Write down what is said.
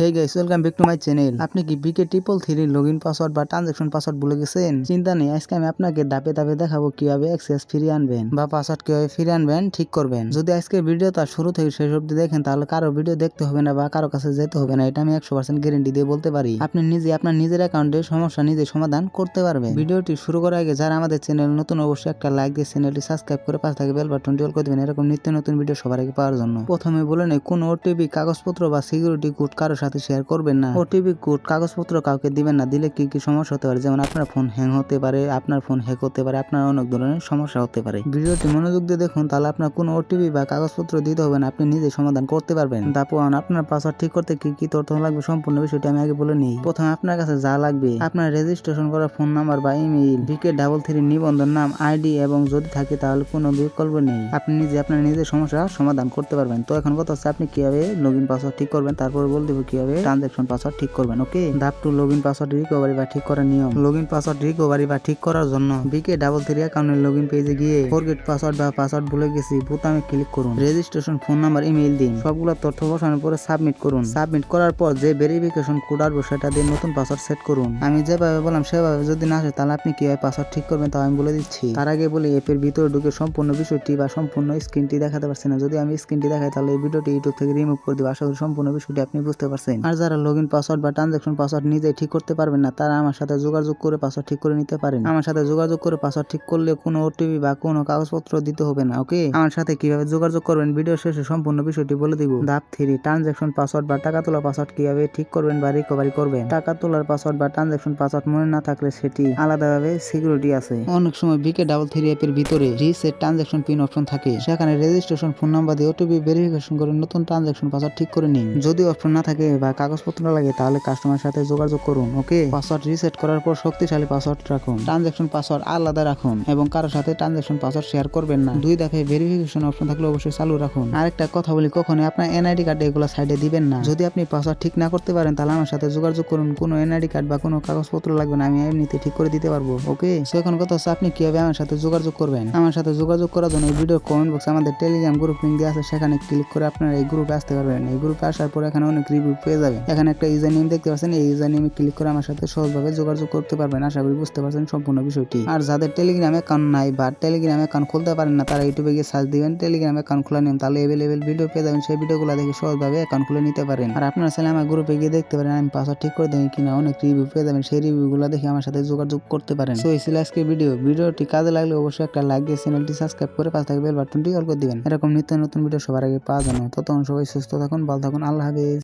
Hey guys welcome back to my channel আপনি কি B K triple three log in password বা transaction password ভুলে গেছেন? চিন্তা নেই, আজকে আমি আপনাকে ধাপে ধাপে দেখাবো কীভাবে অ্যাক্সেস ফিরিয়ে আনবেন বা পাসওয়ার্ড কীভাবে ফিরিয়ে আনবেন, ঠিক করবেন। যদি আজকে ভিডিও তার শুরু থেকে শেষ অব্দি দেখেন, তাহলে কারও ভিডিও দেখতে হবে না বা কারও কাছে যেতে হবে না, এটা আমি একশো পার্সেন্ট গ্যারেন্টি দিয়ে বলতে পারি। আপনি নিজে, আপনার নিজের অ্যাকাউন্টে সমস্যা নিজে সমাধান করতে পারবেন। ভিডিওটি শুরু করার আগে যারা আমাদের চ্যানেল নতুন, অবশ্যই একটা লাইক দিয়ে চ্যানেলটি সাবস্ক্রাইব করে পাশে থাকে বেল বাটনটি অল করে দেবেন, এরকম নিত্য নতুন ভিডিও সবার আগে পাওয়ার জন্য। প্রথমে বলে নেই, কোন ওটিপি কাগজপত্র বা সিকিউরিটি কোড কারোর সাথে শেয়ার করবেন না। ওটিপি কোড কাগজপত্র কাউকে দিবেন না দিলে কি কি সমস্যা হতে পারে? যেমন আপনার ফোন হ্যাং হতে পারে আপনার ফোন হ্যাক হতে পারে আপনার অনেক ধরনের সমস্যা হতে পারে। ভিডিওটি মনোযোগ দিয়ে দেখুন তাহলে আপনার কোনো ওটিপি বা কাগজপত্র দিতে হবে না আপনি নিজে সমাধান করতে পারবেন। তারপর আপনার পাসওয়ার্ড ঠিক করতে কি কি তথ্য লাগবে সম্পূর্ণ বিষয়টি আমি আগে বলে নিই। প্রথমে আপনার কাছে যা লাগবে আপনার রেজিস্ট্রেশন করা ফোন নাম্বার বা email B K double three নিবন্ধন নাম আইডি এবং যদি থাকে তাহলে কোনো বিকল্প নেই। আপনি নিজে আপনার নিজের সমস্যা সমাধান করতে পারবেন। তো এখন কথা হচ্ছে আপনি কীভাবে লগ ইন পাসওয়ার্ড ঠিক করবেন তারপরে বলে দেবো কীভাবে ট্রানজাকশন পাসওয়ার্ড ঠিক করবেন ওকে ধাপ two log in password recovery বা ঠিক করার নিয়ম। লগ ইন পাসওয়ার্ড রিকভারি বা ঠিক করার জন্য বিকে ডাবল থ্রি অ্যাকাউন্টের লগ ইন পেজে গিয়ে ফরগেট পাসওয়ার্ড বা পাসওয়ার্ড ভুলে গেছি, বোতামে ক্লিক করুন। রেজিস্ট্রেশন ফোন নাম্বার ইমেইল দিন। সবগুলো তথ্য বসানোর পরে সাবমিট করুন। সাবমিট করার পর যে ভেরিফিকেশন কোড আসবে, সেটা দিয়ে নতুন পাসওয়ার্ড সেট করুন। আমি যেভাবে বললাম, সেভাবে যদি না আসে, তাহলে আপনি কীভাবে পাসওয়ার্ড ঠিক করবেন তা আমি বলে দিচ্ছি। তার আগে বলি অ্যাপের ভিতরে ঢুকে সম্পূর্ণ বিষয়টি বা সম্পূর্ণ স্ক্রিনটি দেখাতে পারছি না। যদি আমি স্ক্রিনটি দেখাই, তাহলে এই ভিডিওটি ইউটিউব থেকে রিমুভ করে দিব। আশা করি সম্পূর্ণ বিষয়টি আপনি বুঝতে পারছেন। আর যারা লগ ইন পাসওয়ার্ড বা ট্রানজাকশন পাসওয়ার্ড নিজে ঠিক করতে পারবেন না, তারা আমার সাথে যোগাযোগ করে পাসওয়ার্ড ঠিক করে নিতে পারেন। আমার সাথে যোগাযোগ করে পাসওয়ার্ড ঠিক করলে কোনো ওটিপি বা কোনো কাগজপত্র দিতে হবে না, ওকে? আমার সাথে কীভাবে যোগাযোগ করবেন ভিডিও শেষে সম্পূর্ণ বিষয়টি বলে দিব। ধাপ থ্রি ট্রানজাকশন পাসওয়ার্ড বা টাকা তোলা পাসওয়ার্ড কীভাবে ঠিক করবেন বা রিকভারি করবেন? টাকা তোলার পাসওয়ার্ড বা ট্রানজাকশন পাসওয়ার্ড মনে না থাকলে সেটি আলাদাভাবে সিকিউরিটি আছে। অনেক সময় বিকে ডাবল থ্রি অ্যাপের ভিতরে রিসেট ট্রানজাকশন পিন অপশন থাকে। সেখানে রেজিস্ট্রেশন ফোন নাম্বার দিয়ে ওটিপি ভেরিফিকেশন করে নতুন ট্রানজাকশন পাসওয়ার্ড ঠিক করে নিন। যদি অপশন না থাকে বা কাগজপত্র লাগে, তাহলে কাস্টমার সাথে যোগাযোগ করুন ওকে পাসওয়ার্ড রিসেট করার পর শক্তিশালী পাসওয়ার্ড রাখুন। ট্রানজাকশন পাসওয়ার্ড আলাদা রাখুন এবং কারোর সাথে ট্রানজাকশন পাসওয়ার্ড শেয়ার করবেন না। দুই ধাপে ভেরিফিকেশন অপশন থাকলে অবশ্যই চালু রাখুন। আরেকটা কথা বলি, কখনোই আপনার এনআইডি কার্ডে এগুলো সাইডে দিবেন না। যদি আপনি পাসওয়ার্ড ঠিক না করতে পারেন, তাহলে আমার সাথে যোগাযোগ করুন। কোনো এনআইডি কার্ড বা কোনো কাগজপত্র লাগবে না, আমি এমনিতে ঠিক করে দিতে পারব ওকে সো এখন কথা হচ্ছে আপনি কীভাবে আমার সাথে যোগাযোগ করবেন? আমার সাথে যোগাযোগ করার জন্য এই ভিডিও কমেন্ট বক্সে আমাদের টেলিগ্রাম গ্রুপ লিঙ্ক দিয়ে আছে। সেখানে ক্লিক করে আপনারা এই গ্রুপে আসতে পারবেন। এই গ্রুপে আসার পর এখানে অনেক রিভিউ পেয়ে যাবেন এখানে একটা ইউজার নেম দেখতে পাচ্ছেন। এই ইউজার নেমে ক্লিক করে আমার সাথে সহজভাবে যোগাযোগ করতে পারবেন। আশা করি বুঝতে পারছেন সম্পূর্ণ বিষয়টি। আর যাদের টেলিগ্রামে অ্যাকাউন্ট নাই বা টেলিগ্রাম অ্যাকাউন্ট খুলতে পারেন না, তারা ইউটিউবে গিয়ে সার্চ দিবেন টেলিগ্রাম অ্যাকাউন্ট খোলা নিন তাহলে এভেলেবেল ভিডিও পেয়ে যাবেন। সেই ভিডিওগুলো দেখে সহজভাবে অ্যাকাউন্ট খুলে নিতে পারেন। আর আপনারা চাইলে আমার গ্রুপে গিয়ে দেখতে পারেন, আমি পাসওয়ার্ড ঠিক করে দেবেন কিনা। অনেক রিভিউ পেয়ে যাবেন। সেই রিভিউগুলো দেখে আমার সাথে যোগাযোগ করতে পারেন। তো এই ছিল আজকে ভিডিও ভিডিওটি কাজে লাগলে অবশ্যই একটা লাইক দিয়ে চ্যানেলটি সাবস্ক্রাইব করে পাশে থাকবে বেল বাটনটি অল করে দিবেন। এরকম নিত্য নতুন ভিডিও সবার আগে পাওয়ার জন্য। ততক্ষণ সবাই সুস্থ থাকুন, ভালো থাকুন। আল্লাহ হাফেজ।